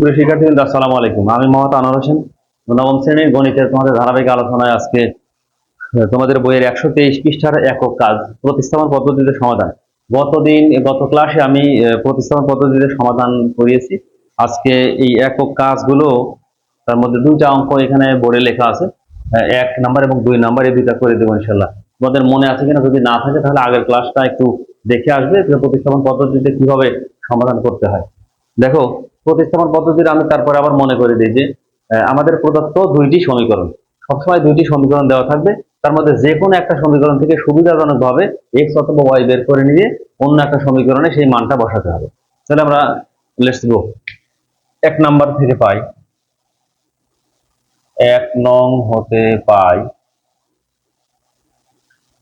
প্রিয় শিক্ষার্থীবৃন্দ, আসসালামু আলাইকুম। আমি মোহাম্মদ আনোয়ার হোসেন, নবম শ্রেণির গণিতের তোমাদের ধারাবাহিক আলোচনায় আজকে তোমাদের বইয়ের একশো তেইশ পৃষ্ঠার একক কাজ, প্রতিস্থাপন পদ্ধতিতে সমাধান। গতদিন, গত ক্লাসে আমি প্রতিস্থাপন পদ্ধতিতে সমাধান করিয়েছি। আজকে এই একক কাজগুলো, তার মধ্যে দুইটা অঙ্ক এখানে বোর্ডে লেখা আছে। এক নাম্বার এবং দুই নাম্বার এই দুইটা করে দেবো ইনশাল্লাহ তোমাদের মনে আছে কিনা যদি না থাকে, তাহলে আগের ক্লাসটা একটু দেখে আসবে প্রতিস্থাপন পদ্ধতিতে কীভাবে সমাধান করতে হয়। দেখো প্রতিস্থাপন পদ্ধতির আমি তারপরে আবার মনে করে দিই যে আমাদের প্রদত্ত দুইটি সমীকরণ, সবসময় দুইটি সমীকরণ দেওয়া থাকবে। তার মধ্যে যে কোনো একটা সমীকরণ থেকে সুবিধাজনক ভাবে এক্স অথবা ওয়াই বের করে নিয়ে অন্য একটা সমীকরণে সেই মানটা বসাতে হবে। তাহলে আমরা লেটস গো এক নাম্বার থেকে পাই। এক নং হতে পাই।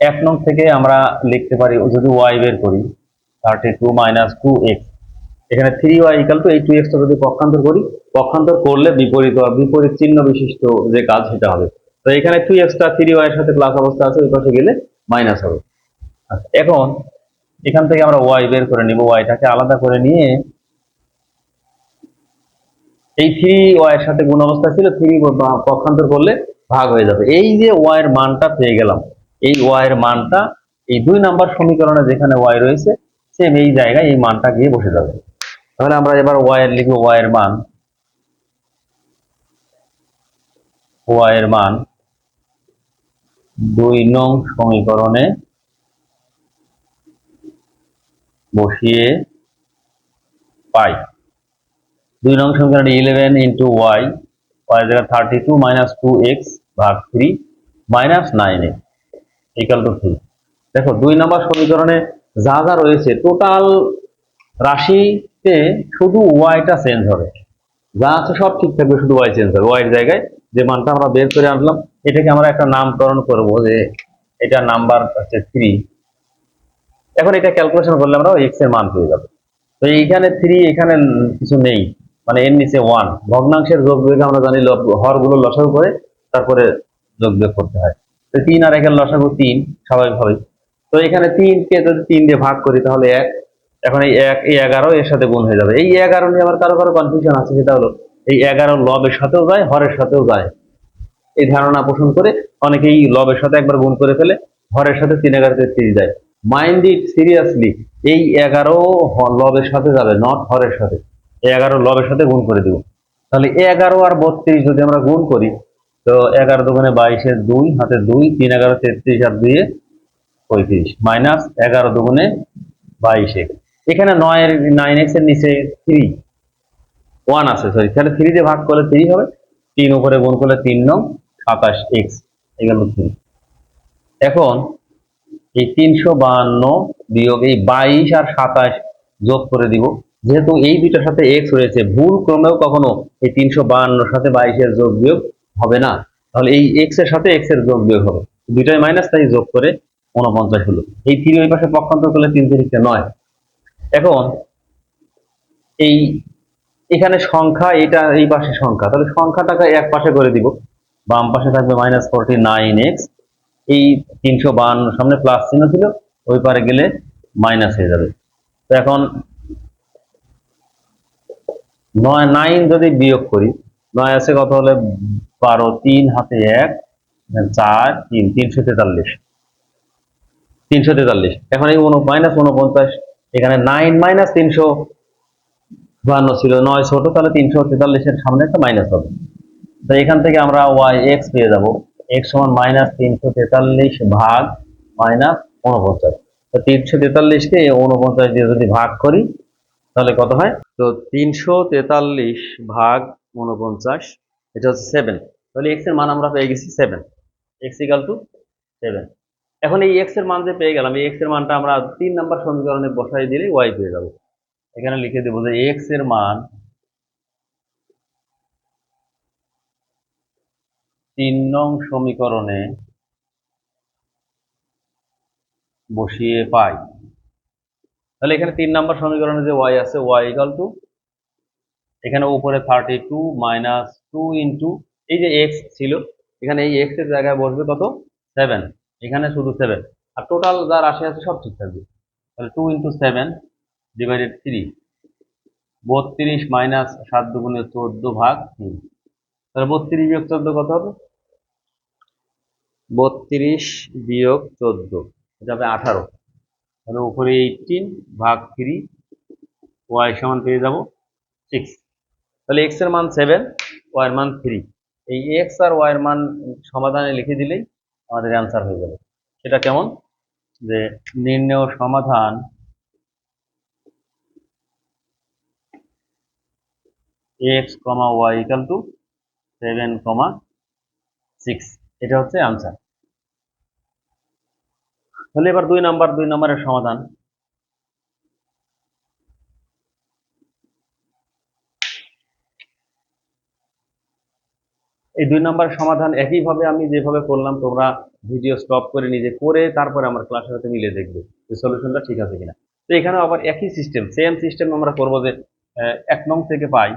এক নং থেকে আমরা লিখতে পারি, যদি ওয়াই বের করি thirty two minus two X এখানে থ্রি ওয়াই ইকাল টু এই টু এক্সটা যদি পক্ষান্তর করি পক্ষান্তর করলে বিপরীত বা বিপরীত চিহ্ন বিশিষ্ট যে কাজ সেটা হবে। তো এখানে টু এক্সটা থ্রি ওয়াই এর সাথে প্লাস অবস্থা আছে ওই পাশে গেলে মাইনাস হবে। আচ্ছা, এখন এখান থেকে আমরা ওয়াই বের করে নিব ওয়াইটাকে আলাদা করে নিয়ে এই থ্রি ওয়াই এর সাথে গুণ অবস্থা ছিল থ্রি পক্ষান্তর করলে ভাগ হয়ে যাবে। এই যে ওয়াই এর মানটা পেয়ে গেলাম এই ওয়াই এর মানটা এই দুই নাম্বার সমীকরণে যেখানে ওয়াই রয়েছে সেম এই জায়গায় এই মানটা গিয়ে বসে যাবে। তাহলে আমরা এবার ওয়াই এর লিখব ওয়াই এর মান। ওয়াই এর মান দুই নং সমীকরণে বসিয়ে পাই। দুই নং সমীকরণে ইলেভেন ইন্টু ওয়াই ওয়াই জায়গা thirty two minus two X ভাগ three minus nine X two three দেখো, দুই নম্বর সমীকরণে যা যা রয়েছে টোটাল রাশিতে শুধু ওয়াইটা চেঞ্জ হবে। যা আছে সব ঠিক থাকবে, শুধু ওয়াই চেঞ্জ হবে। ওয়াইয়ের জায়গায় যে মানটা আমরা বের করে আনলাম, এটাকে আমরা একটা নামকরণ করব যে এটা নাম্বার হচ্ছে থ্রি এখন এটা ক্যালকুলেশন করলে আমরা এক্সের মান পেয়ে যাব। তো এইখানে থ্রি এখানে কিছু নেই। মানে এর নিচে ওয়ান ভগ্নাংশের যোগ বিয়োগ আমরা জানি ল- হরগুলো লসাগু করে, তারপরে যোগ বিয়োগ করতে হয়। তো তিন আর একের লসাগু তিন স্বাভাবিকভাবে তো এখানে তিনকে যদি তিন দিয়ে ভাগ করি, তাহলে এক। এখন এই এক, এই এগারো এর সাথে গুণ হয়ে যাবে। এই এগারো নিয়ে আমার কারও কারও কনফিউশন আছে, সেটা হলো এই এগারো লবের সাথেও যায়, হরের সাথেও যায়। এই ধারণা পোষণ করে অনেকেই লবের সাথে একবার গুণ করে ফেলে, হরের সাথে তিন এগারোতে তিরিশ যায়। মাইন্ড ইট সিরিয়াসলি এই এগারো লবের সাথে যাবে নট হরের সাথে। এই এগারো লবের সাথে গুণ করে দিব। তাহলে এগারো আর বত্রিশ যদি আমরা গুণ করি, তো এগারো দোকানে বাইশে দুই, হাতে দুই, তিন এগারো তেত্রিশ আর দুইয়ে পঁয়ত্রিশ। মাইনাস এগারো দুগুণে বাইশে এখানে নয়ের নাইন এক্সের নিচে থ্রি ওয়ান আছে সরি তাহলে থ্রি দিয়ে ভাগ করলে থ্রি হবে। তিন উপরে গুণ করলে তিন নং, সাতাশ এক্স এগুলো থ্রি এখন এই তিনশো বাহান্ন বিয়োগ এই বাইশ আর সাতাশ যোগ করে দিব। যেহেতু এই দুইটার সাথে এক্স রয়েছে, ভুল ক্রমেও কখনো এই তিনশো বাহান্নর সাথে বাইশের যোগ বিয়োগ হবে না। তাহলে এই এক্সের সাথে এক্সের যোগ বিয়োগ হবে। দুইটাই মাইনাস তাই যোগ করে উনপঞ্চাশ হলো। এই থ্রি ওই পাশে পক্ষান্তর করলে তিন তিরিশে নয়। এখন এই এখানে সংখ্যা, এটা এই পাশে সংখ্যা। তাহলে সংখ্যাটাকে এক পাশে করে দিব। বাম পাশে থাকবে মাইনাস ফোরটি নাইন এক্স এই তিনশো বাহান্ন, সামনে প্লাস চিহ্ন ছিল, ওই পারে গেলে মাইনাস হয়ে যাবে। তো এখন নয় নাইন যদি বিয়োগ করি, নয় আছে কত হলে? বারো, তিন, হাতে এক চার, তিন, তিনশো তেতাল্লিশ। তিনশো তেতাল্লিশ। এখন এই মাইনাস উনপঞ্চাশ এখানে নাইন মাইনাস তিনশো বাহান্ন ছিল, নয় ছোট, তাহলে তিনশো তেতাল্লিশের সামনে একটা মাইনাস হবে। তো এখান থেকে আমরা ওয়াই এক্স পেয়ে যাব। এক্স সমান মাইনাস তিনশো তেতাল্লিশ ভাগ মাইনাস উনপঞ্চাশ তো তিনশো তেতাল্লিশকে উনপঞ্চাশ দিয়ে যদি ভাগ করি, তাহলে কত হয়? তো তিনশো তেতাল্লিশ ভাগ উনপঞ্চাশ এটা হচ্ছে সেভেন তাহলে এক্সের মান আমরা পেয়ে গেছি seven X equal to seven এখন এই এক্সের মান যে পেয়ে গেলাম, এই এক্সের মানটা আমরা তিন নাম্বার সমীকরণে বসাই দিলে ওয়াই পেয়ে যাব। এখানে লিখে দেবো যে এক্সের মান তিন নং সমীকরণে বসিয়ে পাই। তাহলে এখানে তিন নম্বর সমীকরণে যে ওয়াই আছে ওয়াই ইকাল টু এখানে উপরে thirty two minus two into এই যে এক্স ছিল, এখানে এই এক্সের জায়গায় বসবে কত? সেভেন এখানে শুধু সেভেন আর টোটাল যা রাশি আছে সব ঠিক থাকবে। তাহলে two into seven divided three বত্রিশ মাইনাস সাত দুগুণে চোদ্দ ভাগ তিন। তাহলে বত্রিশ বিয়োগ চোদ্দ কত হবে? বত্রিশ বিয়োগ চোদ্দ। এটা হবে আঠারো। তাহলে উপরে এইটিন ভাগ থ্রি ওয়াই সমান পেয়ে যাব সিক্স তাহলে এক্সের মান সেভেন ওয়াই এর মান থ্রি এই এক্স আর ওয়াই এর মান সমাধানে লিখে দিলেই আমাদের অ্যান্সার হয়ে গেল সেটা কেমন? যে নির্ণয় সমাধান X comma Y equal to seven comma six এটা হচ্ছে আনসার তাহলে এবার দুই নাম্বার দুই নাম্বারের সমাধান। এই দুই নম্বর সমাধান একইভাবে আমি যেভাবে করলাম, তোমরা ভিডিও স্টপ করে নিজে করে তারপরে আমার ক্লাসের সাথে মিলে দেখবে যে সলিউশনটা ঠিক আছে কিনা। তো এখানে আবার একই সিস্টেম সেম সিস্টেম আমরা করব যে এক নং থেকে পাই,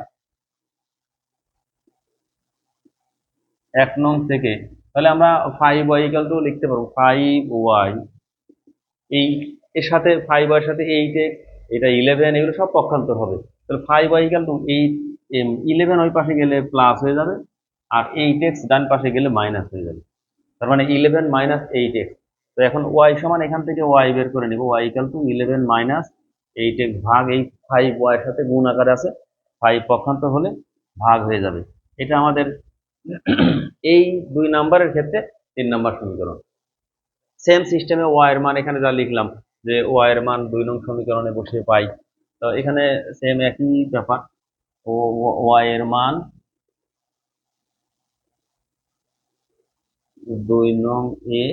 এক নং থেকে, তাহলে আমরা ফাইভ ওয়াই ইকাল লিখতে পারব ফাইভ ওয়াই এই, এর সাথে ফাইভ ওয়াই সাথে এইট এক্স এটা ইলেভেন এগুলো সব পক্ষান্তর হবে। তাহলে five Y equal to eight eleven ওই পাশে গেলে প্লাস হয়ে যাবে। আর এইট এক্স ডান পাশে গেলে মাইনাস হয়ে যাবে। তার মানে ইলেভেন মাইনাস এইট এক্স তো এখন ওয়াই সমান এখান থেকে ওয়াই বের করে নিব। Y equal to eleven minus eight X ভাগ এই ফাইভ ওয়াই এর সাথে গুণ আকারে আছে। ফাইভ পক্ষান্তর হলে ভাগ হয়ে যাবে। এটা আমাদের এই দুই নাম্বারের ক্ষেত্রে তিন নাম্বার সমীকরণ। সেম সিস্টেমে ওয়াই এর মান এখানে যা লিখলাম, যে ওয়াই এর মান দুই নং সমীকরণে বসে পাই। তো এখানে সেম একই ব্যাপার। ও ওয়াই এর মান দুই নং এ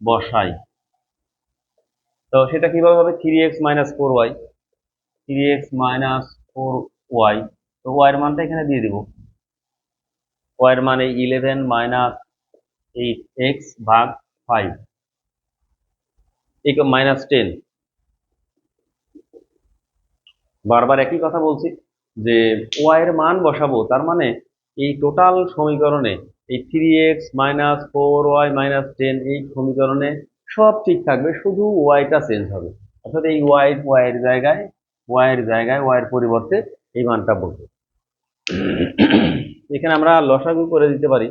বসাই। তো সেটা কীভাবে হবে? Three x minus four y three x minus four y তো ওয়াই এর মানটা এখানে দিয়ে দিব। ওয়াই এর মানে ইলেভেন মাইনাস এইট এক্স ভাগ ফাইভ এই মাইনাস টেন বারবার একই কথা বলছি যে ওয়াই এর মান বসাবো, তার মানে এই টোটাল সমীকরণে, এই three x minus four y minus ten এই সমীকরণে সব ঠিক থাকবে, শুধু ওয়াইটা চেঞ্জ হবে। অর্থাৎ এই ওয়াই ওয়াইয়ের জায়গায় ওয়াইয়ের জায়গায় ওয়াইয়ের পরিবর্তে এই মানটা বসবে এখানে আমরা লসাগু করে দিতে পারি।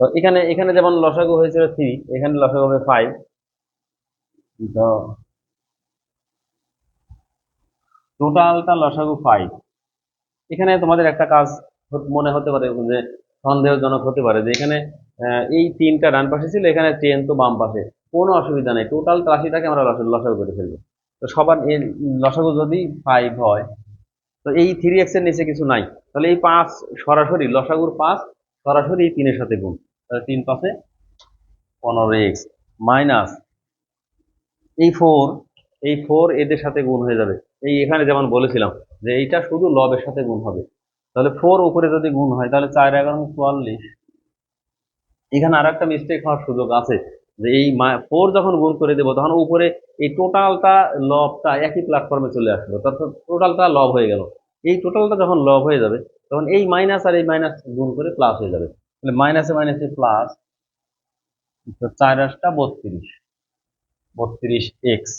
তো এখানে এখানে যেমন লসাগু হয়েছিল থ্রি এখানে লসাগু হবে ফাইভ টোটালটা লসাগু ফাইভ এখানে তোমাদের একটা কাজ মনে হতে পারে যে সন্দেহজনক হতে পারে যে এখানে এই তিনটা ডান পাশে ছিল, এখানে টেন তো বাম পাশে। কোনো অসুবিধা নেই টোটাল রাশিটাকে আমরা লসা- লসাগু করে ফেলব। তো সবার এই লসাগু যদি ফাইভ হয়, তো এই থ্রি এক্সের নিচে কিছু নাই। তাহলে এই পাঁচ সরাসরি, লসাগুর পাঁচ সরাসরি এই তিনের সাথে গুণ। তাহলে তিন পাশে পনেরো এক্স মাইনাস এই ফোর এই ফোর এদের সাথে গুণ হয়ে যাবে। এই এখানে যেমন বলেছিলাম যে এইটা শুধু লবের সাথে গুণ হবে। তাহলে ফোর উপরে যদি গুণ হয়, তাহলে চার, এগারো চুয়াল্লিশ। এখানে আর একটা মিস্টেক হওয়ার সুযোগ আছে, যে এই ফোর যখন গুণ করে দেবো, তখন উপরে এই টোটালটা লবটা একই প্ল্যাটফর্মে চলে আসলো। অর্থাৎ টোটালটা লব হয়ে গেল। এই টোটালটা যখন লব হয়ে যাবে, তখন এই মাইনাস আর এই মাইনাস গুণ করে প্লাস হয়ে যাবে। তাহলে মাইনাসে মাইনাসে প্লাস চার আটটা বত্রিশ। বত্রিশ এক্স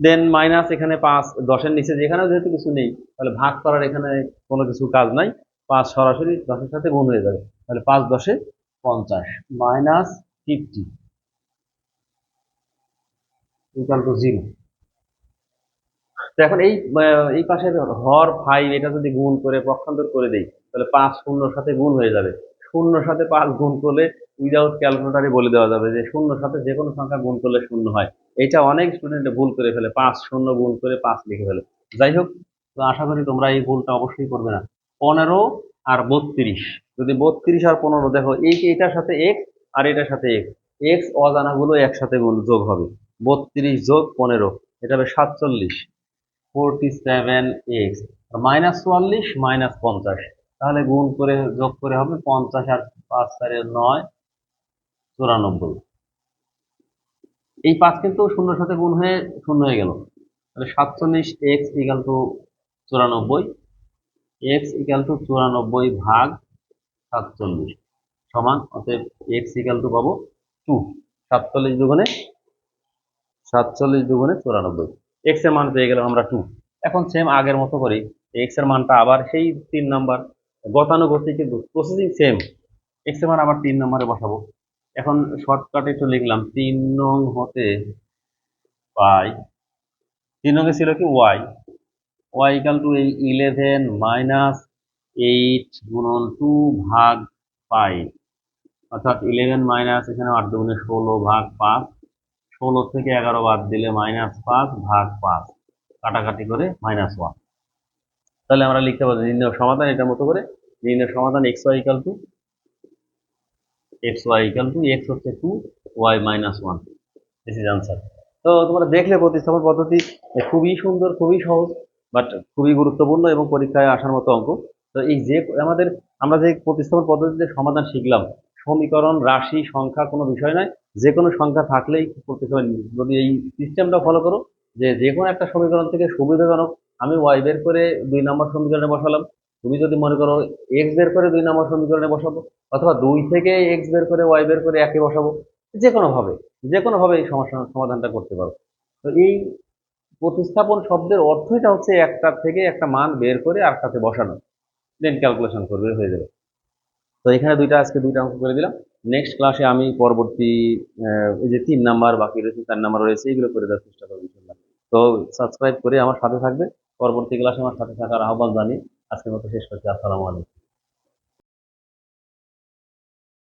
দেন মাইনাস এখানে পাঁচ, দশের নিচে যেখানেও যেহেতু কিছু নেই, তাহলে ভাগ করার এখানে কোনো কিছু কাজ নাই। পাঁচ সরাসরি দশের সাথে গুণ হয়ে যাবে। তাহলে পাঁচ দশে পঞ্চাশ মাইনাস ফিফটি তো এখন এই এই পাশের হর ফাইভ এটা যদি গুণ করে, পক্ষান্তর করে দেই, তাহলে পাঁচ শূন্যর সাথে গুণ হয়ে যাবে। শূন্যর সাথে পাঁচ গুণ করলে উইদাউট ক্যালকুলেটারে বলে দেওয়া যাবে যে শূন্যর সাথে যে কোনো সংখ্যা গুণ করলে শূন্য হয়। এটা অনেক স্টুডেন্ট ভুল করে ফেলে, পাঁচ শূন্য ভুল করে পাঁচ লিখে ফেলে। যাই হোক, তো আশা করি তোমরা এই ভুলটা অবশ্যই করবে না। পনেরো আর বত্রিশ, যদি বত্রিশ আর পনেরো দেখো, এই এটার সাথে এক্স আর এটার সাথে এক্স এক্স অজানাগুলো একসাথে যোগ হবে। বত্রিশ যোগ পনেরো, এটা হবে সাতচল্লিশ ফোরটি সেভেন এক্স মাইনাস চুয়াল্লিশ মাইনাস পঞ্চাশ। তাহলে গুণ করে যোগ করে হবে পঞ্চাশ আর পাঁচ চারে নয়, চুরানব্বই। এই পাঁচ কিন্তু শূন্যর সাথে গুণ হয়ে শূন্য হয়ে গেল। তাহলে সাতচল্লিশ এক্স ইকাল টু চুরানব্বই, এক্স ইকাল টু চুরানব্বই ভাগ সাতচল্লিশ সমান, অতএব এক্স ইকাল টু পাবো টু। সাতচল্লিশ দুগুণে সাতচল্লিশ দুগুণে চুরানব্বই। এক্সের মান পেয়ে গেলাম আমরা টু। এখন সেম আগের মতো করি। এক্সের মানটা আবার সেই তিন নাম্বার। গতানুগতিক কিন্তু প্রসেসিং সেম এক্সের মান আবার তিন নম্বরে বসাবো। এখন শর্টকাটে একটু লিখলাম, তিন নং হতে পাই, তিন নঙ্গে ছিল কি ওয়াই ওয়াই ইকাল টু এই ইলেভেন মাইনাস এইট গুণন টু ভাগ ফাইভ অর্থাৎ ইলেভেন মাইনাস এখানে আট দুগুণে ষোলো ভাগ পাঁচ, ষোলো থেকে এগারো বাদ দিলে মাইনাস পাঁচ ভাগ পাঁচ, কাটাকাটি করে মাইনাস ওয়ান তাহলে আমরা লিখতে পারি নির্ণয় সমাধান, এটার মতো করে নির্ণয় সমাধান x y equal to x y equal to x হচ্ছে two y minus one this is answer তো তোমরা দেখলে প্রতিস্থাপন পদ্ধতি খুবই সুন্দর, খুবই সহজ বাট খুবই গুরুত্বপূর্ণ এবং পরীক্ষায় আসার মতো অঙ্ক। তো এই যে আমাদের, আমরা যে প্রতিস্থাপন পদ্ধতিতে সমাধান শিখলাম, সমীকরণ, রাশি, সংখ্যা কোনো বিষয় নয়। যে কোনো সংখ্যা থাকলেই প্রতিস্থাপন, যদি এই সিস্টেমটা ফলো করো, যে যে কোনো একটা সমীকরণ থেকে সুবিধাজনক, আমি ওয়াই বের করে দুই নম্বর সমীকরণে বসালাম। তুমি যদি মনে করো এক্স বের করে দুই নম্বর সমীকরণে বসাবো, অথবা দুই থেকে এক্স বের করে ওয়াই বের করে একে বসাবো যে কোনো ভাবে যে কোনো ভাবে এই সমস্যা সমাধানটা করতে পারো। তো এই প্রতিস্থাপন শব্দের অর্থটা হচ্ছে একটা থেকে একটা মান বের করে আর সাথে বসানো। দেন ক্যালকুলেশন করবে, হয়ে যাবে। তো এখানে দুইটা, আজকে দুইটা অঙ্ক করে দিলাম। নেক্সট ক্লাসে আমি পরবর্তী এই যে তিন নাম্বার, বাকি রয়েছে চার নাম্বার রয়েছে, এগুলো করে দেওয়ার চেষ্টা করব তো সাবস্ক্রাইব করে আমার সাথে থাকবে। পরবর্তী ক্লাসে আমার সাথে থাকার আহ্বান জানিয়ে আজকের মতো শেষ করছি আসসালামু আলাইকুম